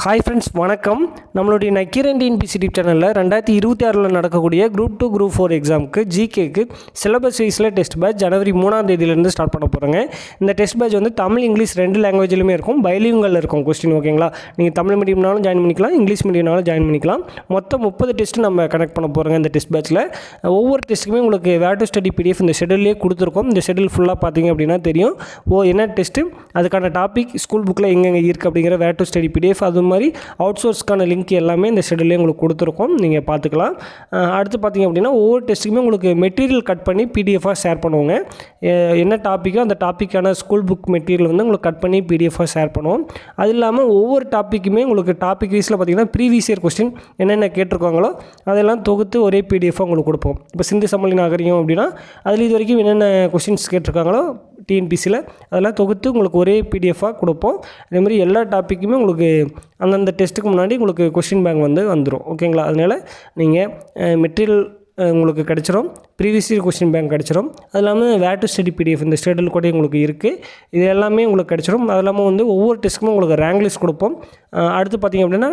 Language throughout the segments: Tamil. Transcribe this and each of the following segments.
ஹாய் ஃப்ரெண்ட்ஸ் வணக்கம். நம்மளுடைய நக்கீரன் டிஎன்பிசி யூடியூப் சேனலில் ரெண்டாயிரத்தி இருபத்தி ஆறில் நடக்கக்கூடிய குரூப் டூ குரூப் ஃபோர் எக்ஸாமுக்கு ஜிகேக்கு சிலபஸ் வைஸில் டெஸ்ட் பேட்ச் ஜனவரி மூணாம் தேதியிலேருந்து ஸ்டார்ட் பண்ண போகிறாங்க இந்த டெஸ்ட் பேட்ச் வந்து தமிழ் இங்கிலீஷ் ரெண்டு லாங்குவேஜ்லையுமே இருக்கும். பைலிங்கல் இருக்கும் கொஸ்டின் ஓகேங்களா நீங்கள் தமிழ் மீடியம்னாலும் ஜாயின் பண்ணிக்கலாம் இங்கிலீஷ் மீடியம்னாலும் ஜாயின் பண்ணிக்கலாம். மொத்தம் முப்பது டெஸ்ட் நம்ம கனெக்ட் பண்ண போகிறோங்க இந்த டெஸ்ட் பேட்ச்சில் ஒவ்வொரு டெஸ்ட்டுக்குமே உங்களுக்கு வேர் டு ஸ்டடி பிடிஎஃப் இந்த ஷெடியூல்லே கொடுத்துருக்கோம். இந்த ஷெடியூல் ஃபுல்லாக பார்த்தீங்க அப்படின்னா தெரியும். ஓ என்ன டெஸ்ட்டு அதுக்கான டாபிக் ஸ்கூல் புக்கில் எங்கெங்கே இருக்குது அப்படிங்கிற வேர் டு ஸ்டடி பிடிஎஃப் அது மாதிரி அவுட் சோர்ஸ்க்கான லிங்க் எல்லாமே இந்த ஷெடியூலே உங்களுக்கு கொடுத்துருக்கோம். நீங்கள் பார்த்துக்கலாம். அடுத்து பார்த்தீங்க அப்படின்னா ஒவ்வொரு டெஸ்ட்டுக்குமே உங்களுக்கு மெட்டீரியல் கட் பண்ணி பிடிஎஃபாக ஷேர் பண்ணுவோங்க. என்ன டாப்பிக்கோ அந்த டாப்பிக்கான ஸ்கூல் புக் மெட்டீரியல் வந்து உங்களுக்கு கட் பண்ணி பிடிஎஃபாக ஷேர் பண்ணுவோம். அது இல்லாமல் ஒவ்வொரு டாப்பிக்குமே உங்களுக்கு டாபிக் வைஸில் பார்த்தீங்கன்னா ப்ரீவியஸ் இயர் கொஸ்டின் என்னென்ன கேட்டிருக்காங்களோ அதெல்லாம் தொகுத்து ஒரே பிடிஎஃபாக உங்களுக்கு கொடுப்போம். இப்போ சிந்து சமலி நாகரிகம் அப்படின்னா அதில் இது வரைக்கும் என்னென்ன கொஸ்டின்ஸ் கேட்டிருக்காங்களோ டிஎன்பிசியில் அதெல்லாம் தொகுத்து உங்களுக்கு ஒரே பிடிஎஃபாக கொடுப்போம். அதேமாதிரி எல்லா டாப்பிக்குமே உங்களுக்கு அந்தந்த டெஸ்ட்டுக்கு முன்னாடி உங்களுக்கு கொஷின் பேங்க் வந்து வந்துடும் ஓகேங்களா அதனால் நீங்கள் மெட்டீரியல் உங்களுக்கு கிடச்சிரும். ப்ரீவியஸ் இயர் கொஸ்டின் பேங்க் கிடச்சிரும். அது இல்லாமல் வேர் டு ஸ்டடி பிடிஎஃப் இந்த ஷெடியூல் கூட உங்களுக்கு இருக்குது இது எல்லாமே உங்களுக்கு கிடச்சிரும். அது இல்லாமல் வந்து ஒவ்வொரு டெஸ்ட்டுக்கும் உங்களுக்கு ரேங்க் லிஸ்ட் கொடுப்போம். அடுத்து பார்த்தீங்க அப்படின்னா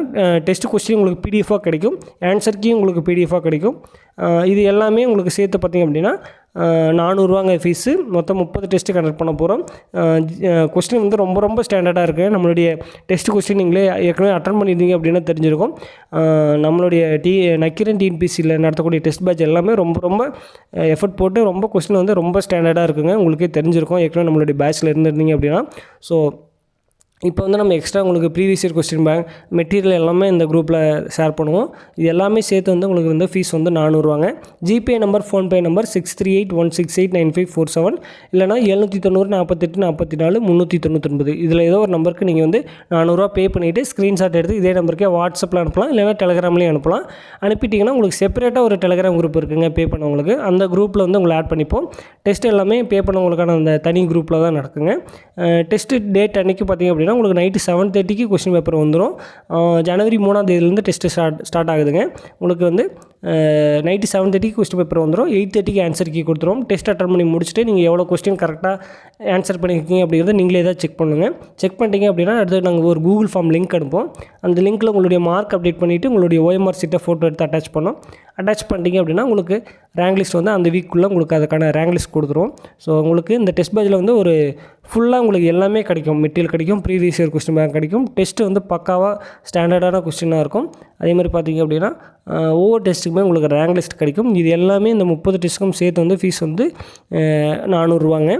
டெஸ்ட் கொஸ்டின் உங்களுக்கு பிடிஎஃபாக கிடைக்கும். ஆன்சர்க்கையும் உங்களுக்கு பிடிஎஃபாக கிடைக்கும். இது எல்லாமே உங்களுக்கு சேர்த்து பார்த்தீங்க அப்படின்னா நானூறுரூவாங்க ஃபீஸு மொத்தம் முப்பது டெஸ்ட்டு கண்டக்ட் பண்ண போகிறோம் கொஸ்டின் வந்து ரொம்ப ரொம்ப ஸ்டாண்டர்டாக இருக்குது நம்மளுடைய டெஸ்ட் கொஸ்டின் நீங்களே ஏற்கனவே அட்டன் பண்ணியிருந்தீங்க அப்படின்னா தெரிஞ்சிருக்கும். நம்மளுடைய டி நக்கிரன் டிஎன்பிசியில் நடத்தக்கூடிய டெஸ்ட் பேட்ச் எல்லாமே ரொம்ப ரொம்ப எஃபர்ட் போட்டு ரொம்ப கொஸ்டின் வந்து ரொம்ப ஸ்டாண்டர்டாக இருக்குங்க. உங்களுக்கே தெரிஞ்சிருக்கும். ஏற்கனவே நம்மளுடைய பேட்ச்சில் இருந்திருந்தீங்க அப்படின்னா. ஸோ இப்போ வந்து நம்ம எக்ஸ்ட்ரா உங்களுக்கு previous year question bank material எல்லாமே இந்த குரூப்பில் ஷேர் பண்ணுவோம். இது எல்லாமே சேர்த்து வந்து உங்களுக்கு வந்து ஃபீஸ் வந்து நானூறுவாங்க GPay number PhonePe number six three eight one six eight nine five four seven இல்லைனா எழுநூற்றி தொண்ணூறு நாற்பத்தெட்டு நாற்பத்தி நாலு முந்நூற்றி தொண்ணூத்தொன்பது. இதில் ஏதோ ஒரு நம்பருக்கு நீங்கள் வந்து நானூறுரூவா பே பண்ணிவிட்டு ஸ்க்ரீன்ஷாட் எடுத்து இதே நம்பருக்கே வாட்ஸ்அப்பில் அனுப்பலாம் இல்லைனா டெலகிராம்லேயும் அனுப்பலாம். அனுப்பிட்டிங்கன்னா உங்களுக்கு செப்பரேட்டாக ஒரு டெலகிராம் குரூப் இருக்குங்க பே பண்ணவங்களுக்கு. அந்த குரூப்பில் வந்து உங்களை ஆட் பண்ணிப்போம். டெஸ்ட் எல்லாமே பே பண்ணவங்களுக்கான அந்த தனி குரூப்பில் தான் நடக்குங்க. டெஸ்ட்டு டேட் அன்றைக்கி பார்த்தீங்க அப்படின்னா உங்களுக்கு நைட்டு செவன் தேர்ட்டிக்கு கொஸ்டின் பேப்பர் வந்துடும் ஜனவரி மூணாம் தேதியிலேருந்து டெஸ்ட்டு ஸ்டார்ட் ஸ்டார்ட் ஆகுதுங்க. உங்களுக்கு வந்து நைட்டு செவன் தேர்ட்டிக்கு கொஸ்டின் பேப்பர் வந்துடும் எயிட் தேர்ட்டிக்கு ஆன்சர் கீ கொடுத்துருவோம் டெஸ்ட் அட்டன் பண்ணி முடிச்சுட்டு நீங்கள் எவ்வளோ கொஸ்டின் கரெக்டாக ஆன்சர் பண்ணியிருக்கீங்க அப்படிங்கிறத நீங்களே தான் செக் பண்ணுங்கள் செக் பண்ணிட்டீங்க அப்படின்னா அடுத்து நாங்கள் ஒரு கூகுள் ஃபார்ம் லிங்க் அனுப்போம் அந்த லிங்க்கில் உங்களுடைய மார்க் அப்டேட் பண்ணிவிட்டு உங்களுடைய ஓஎம்ஆர் சீட்டை ஃபோட்டோ எடுத்து அட்டாச் பண்ணோம் அட்டாச் பண்ணிட்டீங்க அப்படின்னா உங்களுக்கு ரேங்க் லிஸ்ட் வந்து அந்த வீக்குள்ளே உங்களுக்கு அதுக்கான ரேங்க் லிஸ்ட் கொடுத்துருவோம் ஸோ உங்களுக்கு இந்த டெஸ்ட் பேஜில் வந்து ஒரு ஃபுல்லாக உங்களுக்கு எல்லாமே கிடைக்கும். மெட்டீரியல் கிடைக்கும். ப்ரீவியஸ் இயர் கொஸ்டின் பேங்க் கிடைக்கும். டெஸ்ட்டு வந்து பக்காவாக ஸ்டாண்டர்டான கொஸ்டினாக இருக்கும். அதே மாதிரி பார்த்தீங்க அப்படின்னா ஒவ்வொரு டெஸ்ட்டுக்குமே உங்களுக்கு ரேங்க் லிஸ்ட் கிடைக்கும். இது எல்லாமே இந்த முப்பது டெஸ்ட்டுக்கும் சேர்த்து வந்து ஃபீஸ் வந்து நானூறுரூவாங்க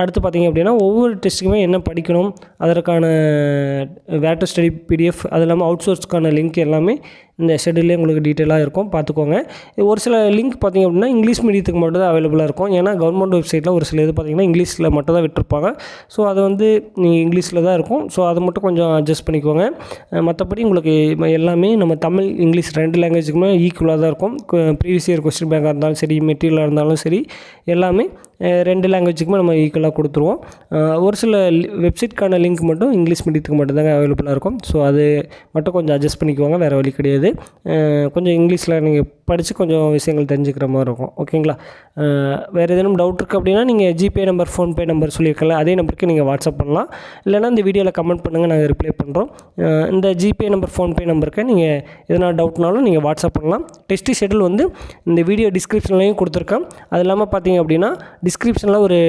அடுத்து பார்த்தீங்க அப்படின்னா ஒவ்வொரு டெஸ்ட்டுக்குமே என்ன படிக்கணும் அதற்கான வேட்டர் ஸ்டடி பிடிஎஃப் அது இல்லாமல் அவுட் சோர்ஸ்க்கான லிங்க் எல்லாமே இந்த ஷெட்யூலே உங்களுக்கு டீட்டெயிலாக இருக்கும். பார்த்துக்கோங்க. ஒரு சில லிங்க் பார்த்தீங்க அப்படின்னா இங்கிலீஷ் மீடியத்துக்கு மட்டும் தான் அவைலபிளாக இருக்கும். ஏன்னா கவர்மெண்ட் வெப்சைட்டில் ஒரு சில இது பார்த்திங்கன்னா இங்கிலீஷில் மட்டும் தான் விட்டுருப்பாங்க. ஸோ அது வந்து நீங்கள் இங்கிலீஷில் தான் இருக்கும். ஸோ அதை மட்டும் கொஞ்சம் அட்ஜஸ்ட் பண்ணிக்கோங்க. மற்றபடி உங்களுக்கு எல்லாமே நம்ம தமிழ் இங்கிலீஷ் ரெண்டு லாங்குவேஜுக்குமே ஈக்குவலாக தான் இருக்கும். ப்ரீவியஸ் இயர் கொஸ்டின் பேங்காக இருந்தாலும் சரி மெட்டீரியலாக இருந்தாலும் சரி எல்லாமே ரெண்டு லாங்குவேஜுக்குமே நம்ம ஈக்குவலாக கொடுத்துருவோம். ஒரு சில வெப்சைட்க்கான லிங்க் மட்டும் இங்கிலீஷ் மீடியத்துக்கு மட்டும்தாங்க அவைலபிளாக இருக்கும். ஸோ அது மட்டும் கொஞ்சம் அட்ஜஸ்ட் பண்ணிக்குவாங்க வேறு வழி கிடையாது. கிடையாது கொஞ்சம் இங்கிலீஷில் நீங்கள் படித்து கொஞ்சம் விஷயங்கள் தெரிஞ்சுக்கிற மாதிரி இருக்கும். ஓகேங்களா? வேறு ஏதேனும் டவுட் இருக்குது அப்படின்னா நீங்கள் ஜிபே நம்பர் ஃபோன்பே நம்பர் சொல்லியிருக்கல அதே நம்பருக்கு நீங்கள் வாட்ஸ்அப் பண்ணலாம். இல்லைனா இந்த வீடியோவில் கமெண்ட் பண்ணுங்கள் நாங்கள் ரிப்ளை பண்ணுறோம் இந்த ஜிபே நம்பர் ஃபோன்பே நம்பருக்கு நீங்கள் எதனா டவுட்னாலும் நீங்கள் வாட்ஸ்அப் பண்ணலாம். டெஸ்ட் ஷெடியூல் வந்து இந்த வீடியோ டிஸ்கிரிப்ஷன்லையும் கொடுத்துருக்கேன். அது இல்லாமல் பார்த்தீங்க அப்படின்னா டிஸ்கிரிப்ஷனில் ஒரு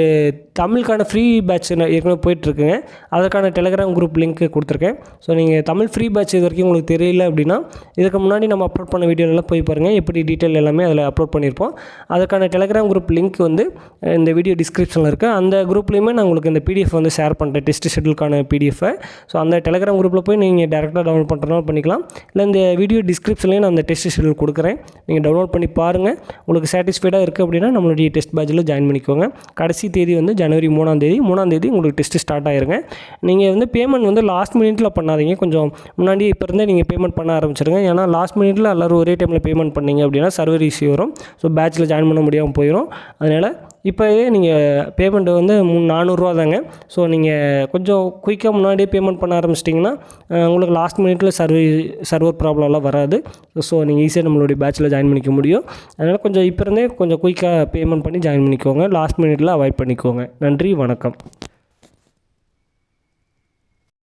தமிழுக்கான ஃப்ரீ பேட்ச் ஏற்கனவே போயிட்டுருக்குங்க. அதற்கான டெலிகிராம் குரூப் லிங்க் கொடுத்துருக்கேன். ஸோ நீங்கள் தமிழ் ஃப்ரீ பேட்ச் இது வரைக்கும் உங்களுக்கு தெரியல அப்படின்னா இதுக்கு முன்னாடி நம்ம அப்லோட் பண்ண வீடியோலாம் போய் பாருங்கள் எப்படி டீட்டெயில் எல்லாமே அதில் அப்லோட் பண்ணியிருப்போம். அதுக்கான டெலிகிராம் குரூப் லிங்க் வந்து இந்த வீடியோ டிஸ்கிரிப்ஷனில் இருக்குது அந்த குரூப்லேயுமே நான் உங்களுக்கு இந்த பிடிஎஃப் வந்து ஷேர் பண்ணுறேன் டெஸ்ட் ஷெடியூலுக்கான பிடிஎஃபை ஸோ அந்த டெலிகிராம் குரூப்பில் போய் நீங்கள் டேரெக்டாக டவுன்லோட் பண்ணுறதுனால பண்ணிக்கலாம். இல்லை இந்த வீடியோ டிஸ்கிரிப்ஷன்லேயும் நான் அந்த டெஸ்ட் ஷெடியூல் கொடுக்குறேன். நீங்கள் டவுன்லோட் பண்ணி பாருங்கள் உங்களுக்கு சாட்டிஸ்ஃபைடாக இருக்குது அப்படின்னா நம்மளுடைய டெஸ்ட் பேட்சில் ஜாயின் பண்ணிக்கோங்க. கடைசி தேதி வந்து ஜனவரி மூணாம் தேதி. மூணாம் தேதி உங்களுக்கு டெஸ்ட்டு ஸ்டார்ட் ஆயிருங்க. நீங்கள் வந்து பேமெண்ட் வந்து லாஸ்ட் மினிட்டில் பண்ணாதீங்க. கொஞ்சம் முன்னாடி இப்போ இருந்தே நீங்கள் பேமெண்ட் பண்ண ஆரம்பிச்சிருங்க. ஏன்னா லாஸ்ட் மினிட்ல எல்லோரும் ஒரே டைமில் பேமெண்ட் பண்ணீங்க அப்படின்னா சர்வர் இஷ்யூ வரும். ஸோ பேட்சில் ஜாயின் பண்ண முடியாமல் போயிடும் அதனால் இப்போவே நீங்கள் பேமெண்ட் வந்து மூணு நானூறுரூவா தாங்க. ஸோ நீங்கள் கொஞ்சம் குயிக்காக முன்னாடியே பேமெண்ட் பண்ண ஆரம்பிச்சிட்டிங்கன்னா உங்களுக்கு லாஸ்ட் மினிட்டில் சர்வீ சர்வர் ப்ராப்ளம்லாம் வராது. ஸோ நீங்கள் ஈஸியாக நம்மளுடைய பேட்சில் ஜாயின் பண்ணிக்க முடியும். அதனால் கொஞ்சம் இப்போ இருந்தே கொஞ்சம் குயிக்காக பேமெண்ட் பண்ணி ஜாயின் பண்ணிக்கோங்க. லாஸ்ட் மினிட்டில் அவாய்ட் பண்ணிக்கோங்க. நன்றி வணக்கம்.